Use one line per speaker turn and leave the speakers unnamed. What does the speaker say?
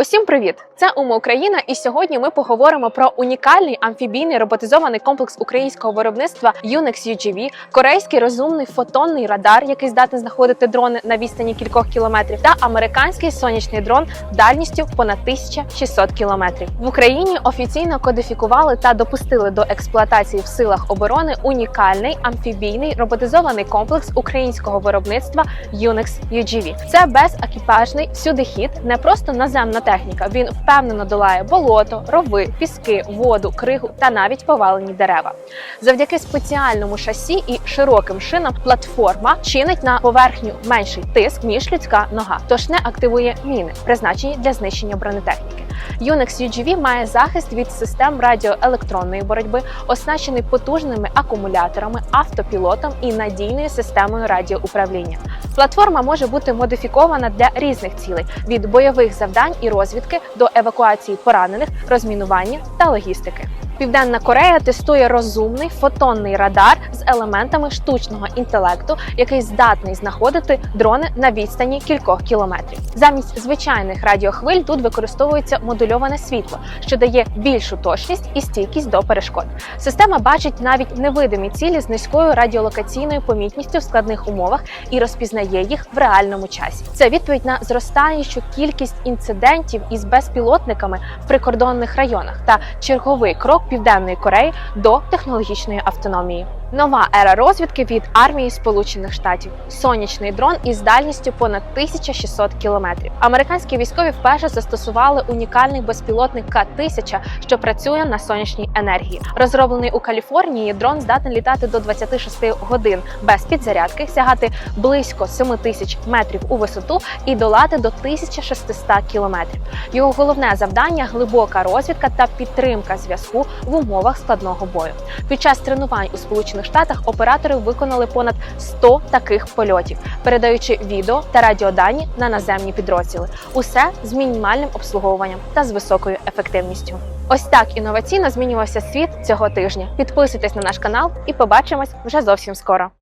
Усім привіт! Це Ума Україна, і сьогодні ми поговоримо про унікальний амфібійний роботизований комплекс українського виробництва Unix UGV, корейський розумний фотонний радар, який здатний знаходити дрони на відстані кількох кілометрів, та американський сонячний дрон дальністю понад 1600 кілометрів. В Україні офіційно кодифікували та допустили до експлуатації в силах оборони унікальний амфібійний роботизований комплекс українського виробництва Unix UGV. Це безекіпажний всюдихід, не просто наземна техніка. Він впевнено долає болото, рови, піски, воду, кригу та навіть повалені дерева. Завдяки спеціальному шасі і широким шинам платформа чинить на поверхню менший тиск ніж людська нога, тож не активує міни, призначені для знищення бронетехніки. Unix UGV має захист від систем радіоелектронної боротьби, оснащений потужними акумуляторами, автопілотом і надійною системою радіоуправління. Платформа може бути модифікована для різних цілей від бойових завдань і розвідки до евакуації поранених, розмінування та логістики. Південна Корея тестує розумний фотонний радар з елементами штучного інтелекту, який здатний знаходити дрони на відстані кількох кілометрів. Замість звичайних радіохвиль тут використовується модульоване світло, що дає більшу точність і стійкість до перешкод. Система бачить навіть невидимі цілі з низькою радіолокаційною помітністю в складних умовах і розпізнає їх в реальному часі. Це відповідь на зростаючу кількість інцидентів із безпілотниками в прикордонних районах та черговий крок Південної Кореї до технологічної автономії. Нова ера розвідки від армії Сполучених Штатів. Сонячний дрон із дальністю понад 1600 кілометрів. Американські військові вперше застосували унікальний безпілотник К-1000, що працює на сонячній енергії. Розроблений у Каліфорнії, дрон здатний літати до 26 годин без підзарядки, сягати близько 7000 метрів у висоту і долати до 1600 кілометрів. Його головне завдання глибока розвідка та підтримка зв'язку в умовах складного бою. Під час тренувань у Сполучених Штатах оператори виконали понад 100 таких польотів, передаючи відео та радіодані на наземні підрозділи. Усе з мінімальним обслуговуванням та з високою ефективністю. Ось так інноваційно змінювався світ цього тижня. Підписуйтесь на наш канал і побачимось вже зовсім скоро.